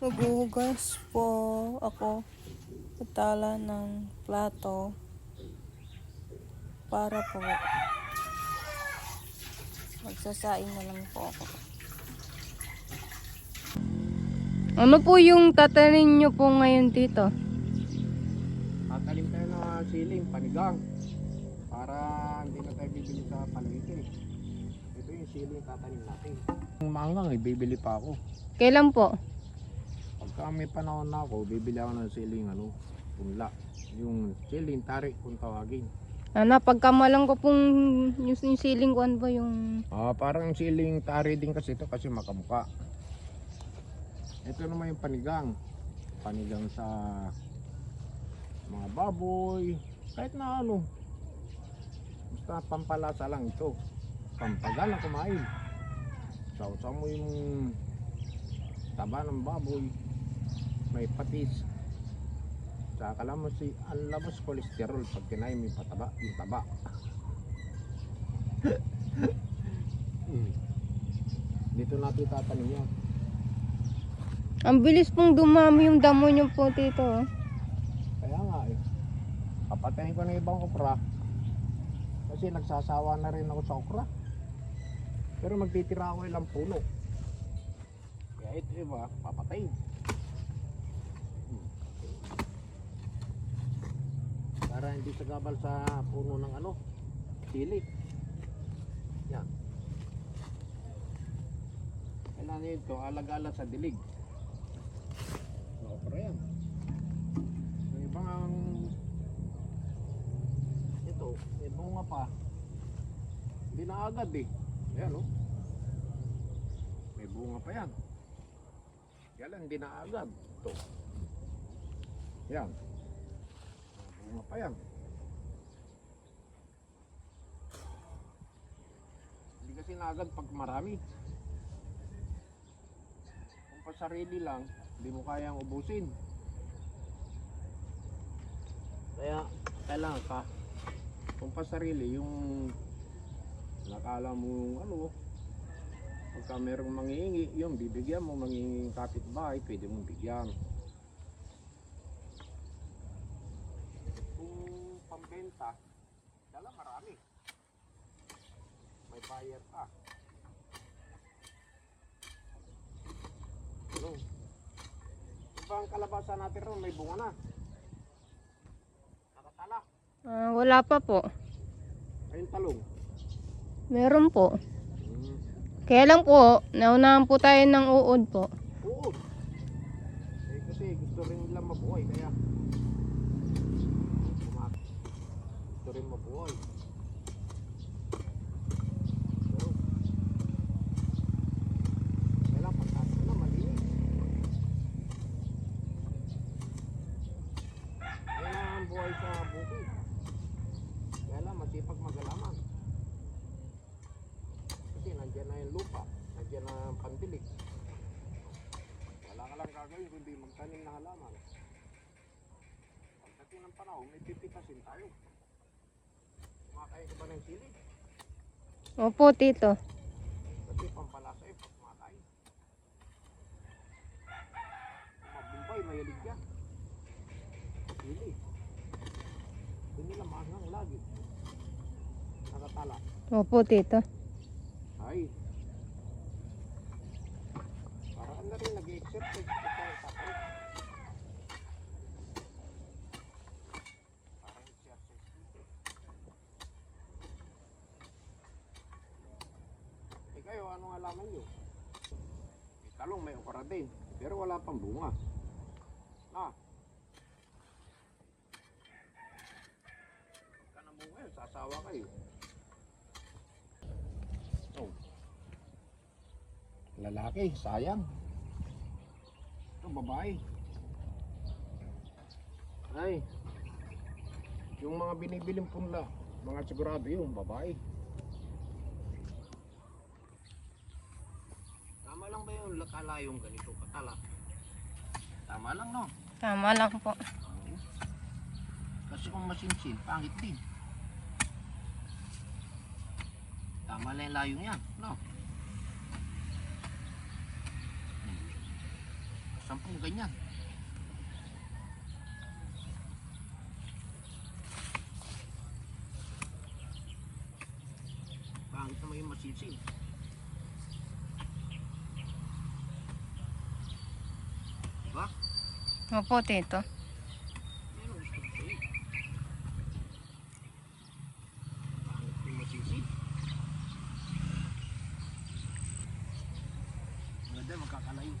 Maghuhugas po ako patala ng plato para po magsasaing na lang po ako. Ano po yung tatanim nyo po ngayon dito? Tatalim tayo ng siling, panigang. Para hindi na tayo bibili sa palengke. Ito yung siling tatanim natin. Yung mangang, ibibili pa ako. Kailan po? Pagka may panahon na ako, bibili ako ng siling ano, punla. Yung siling tarik kung tawagin. Ano, pagkamalang ko pong yung, yung siling ko, ano ba yung... Ah, parang siling tari din kasi ito kasi makamuka. Ito naman yung panigang. Panigang sa mga baboy, kahit na ano. Basta pampalasa lang ito. Pampagal na kumain. Sausaw mo yung taba ng baboy. May patis. Tsaka lang mo si ang labas kolesterol pag kinain yung pataba, yung taba. Mm. Dito natin tatanim yan. Ang bilis pong dumami yung damo nyo po dito. oh. Kaya nga eh. Papatayin ko ng ibang okra. Kasi nagsasawa na rin ako sa okra. Pero magtitira ako ilang puno. Kaya ito iba, papatayin. Para hindi sagabal sa puno ng ano, sili. Yan. Kailangan ito, alag-alag sa dilig. Okra yan. Yung ibang ang ito, may bunga pa. Hindi na agad eh. Ayan oh. May bunga pa yan. Kaya lang hindi na agad. Ito. Yan. Bunga pa yan. Hindi kasi na agad pag marami. Kung pa sarili lang, hindi mo kayang ubusin. Kaya kailangan ka kung pa sarili yung nakala mo ano pagka merong mangingi yung bibigyan mo manginging kapitbahay pwede mong bigyan kung pambenta dala marami may buyer ka ano Diba ang kalabasa natin ron may bunga na nakatala Ah, wala pa po. ayun talong Meron po. hmm. Kaya lang po, naunahan po tayo ng uod po. Oo. Eh kasi gusto rin nila mabuhay kaya Kumak- gusto rin mabuhay. Pero kailangan pagkasa na malinis. Kailangan buhay sa bukid. Kaya lang masipag magalaman. Kasi nandiyan na yung na ang pandilig. Wala ka lang gagawin kundi magtanim ng halaman. Pagdating ng panahon, may pipitasin tayo. Kumakain ka ba ng sili? Opo, tito. Kasi pampalasa eh, pag kumakain. Mabumbay, mayalig yan. Sili. Hindi nila maangang lagi. Nakatala. Opo, tito. Ay. Parang na rin nag-exercise ko sa tatay. Parang exercise dito. Eh kayo, anong alaman nyo? May talong, may okra din. Pero wala pang bunga. Na. Pagka na bunga yun, sasawa kayo. Oh. Lalaki, sayang. Ito, babae. Ay. Yung mga binibiling punla, mga sigurado yung babae. Tama lang ba yung lakalayong ganito katala? Tama lang no? Tama lang po. Kasi kung masinsin, pangit din. Tama lang yung layong yan, no? Sampung ganyan. Pangit naman yung masisin. Diba? Opo, tito. Yan ang gusto ko sa'yo. Pangit yung masisin. Maganda, magkakalayo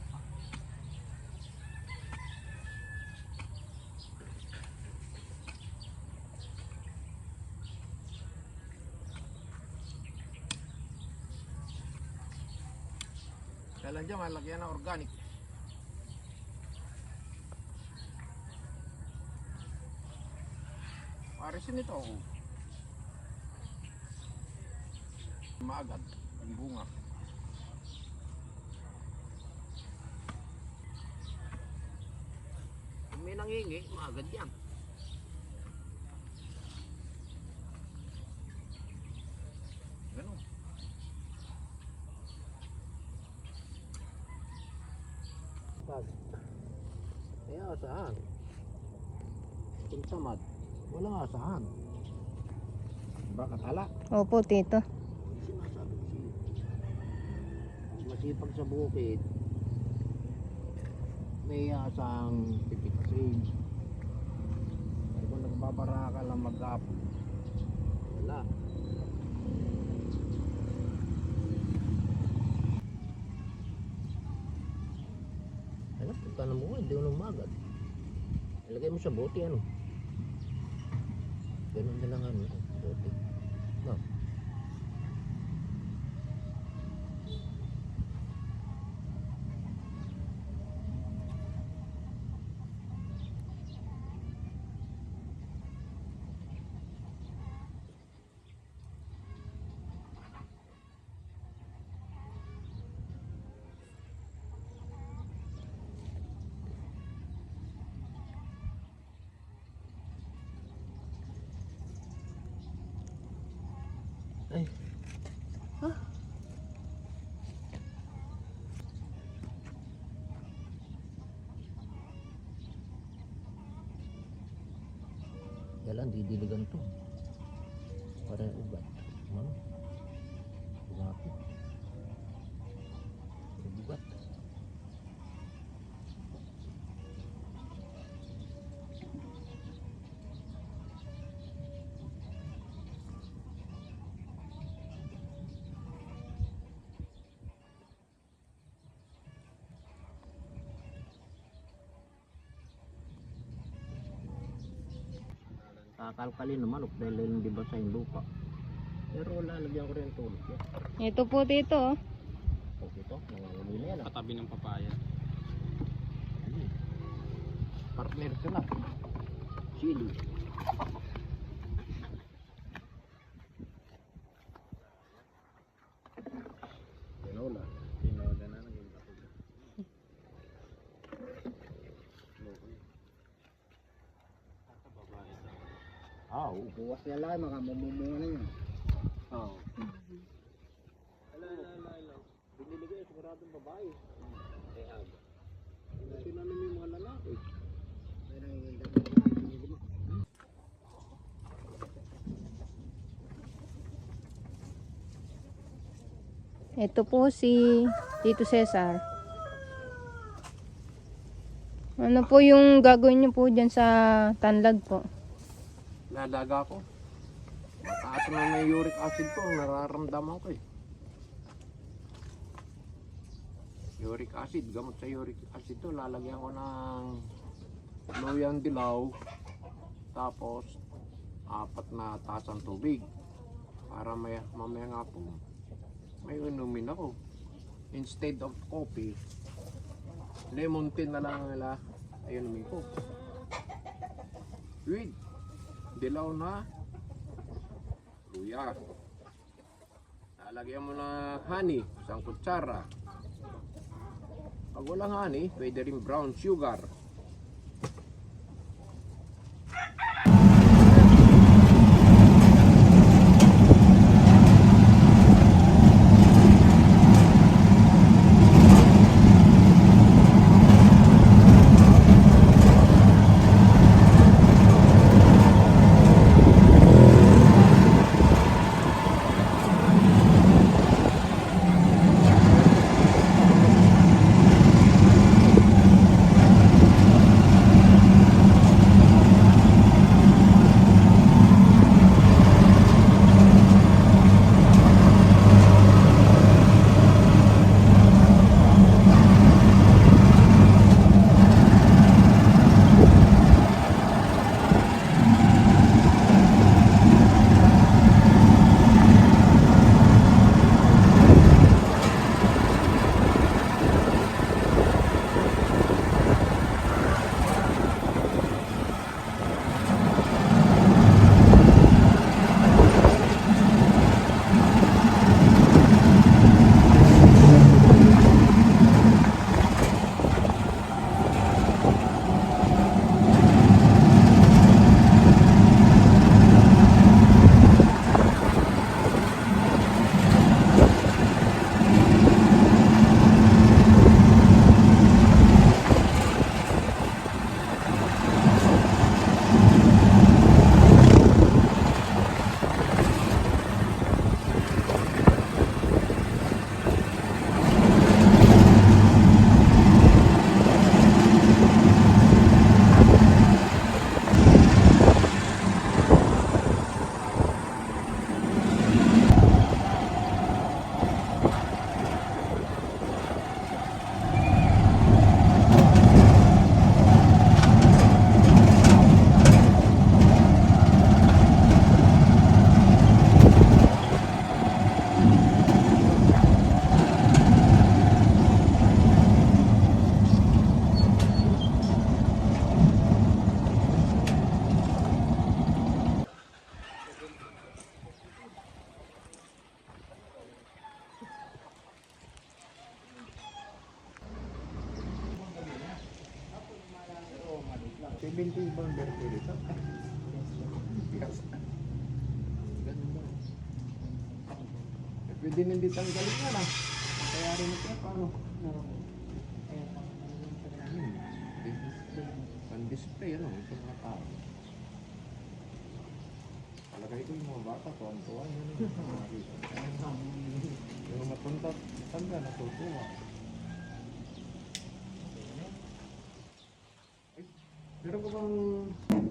Kailan dyan, malagyan ng organic. Parisin ito ako. Maagad, ang bunga. Kung may nangingi, maagad yan. Tamad, walang asahan. Baka tala. Opo, tito. Sinasabi ko sa'yo. Masipag sa bukid, may asang pipikasin. Pero kung nagbabara ka lang mag-apo, wala. Ano, punta na mo, hindi ko nang magad. Ilagay mo sa bote, ano? Ganun na lang, ano, bote. No. Kailan didiligan to? Kakalkalin naman manok dahil hindi basa yung lupa. Pero lalagyan ko rin tulog yan. Ito po, tito. oh. Okay to, nangangamoy na yan ah. Katabi ng papaya. Partner ka na. Chili. Oo. Buwas na lang, mga mumumunga na yan. Oo. Ala, ala, ala, ala. Binili ko yung siguradong babae. Eh, hag. Sila naman yung mga lalaki. Pero yung ganda Ito po si Tito Cesar. Ano po yung gagawin niyo po dyan sa tanlad po? Lalaga ko. Mataas na may uric acid to, nararamdaman ko eh. Uric acid, gamot sa uric acid to, lalagyan ko ng loyang dilaw, tapos apat na tasang tubig. Para may, mamaya nga po, may inumin ako. Instead of coffee, lemon tea na lang nila, ayun ko. With dilaw na luya. Lalagyan mo na honey, isang kutsara. Pag walang honey, pwede rin brown sugar. Ibento yung boundary ko dito. Yes. Ganun daw. Eh, Pwede nang ditang galing na na. Kaya rin ito, paano? Pan-display, ano, ito mga tao. Palagay ko yung mga bata, tuwan-tuwa yun. Yung matunda, tanda, natutuwa. Meron ka bang...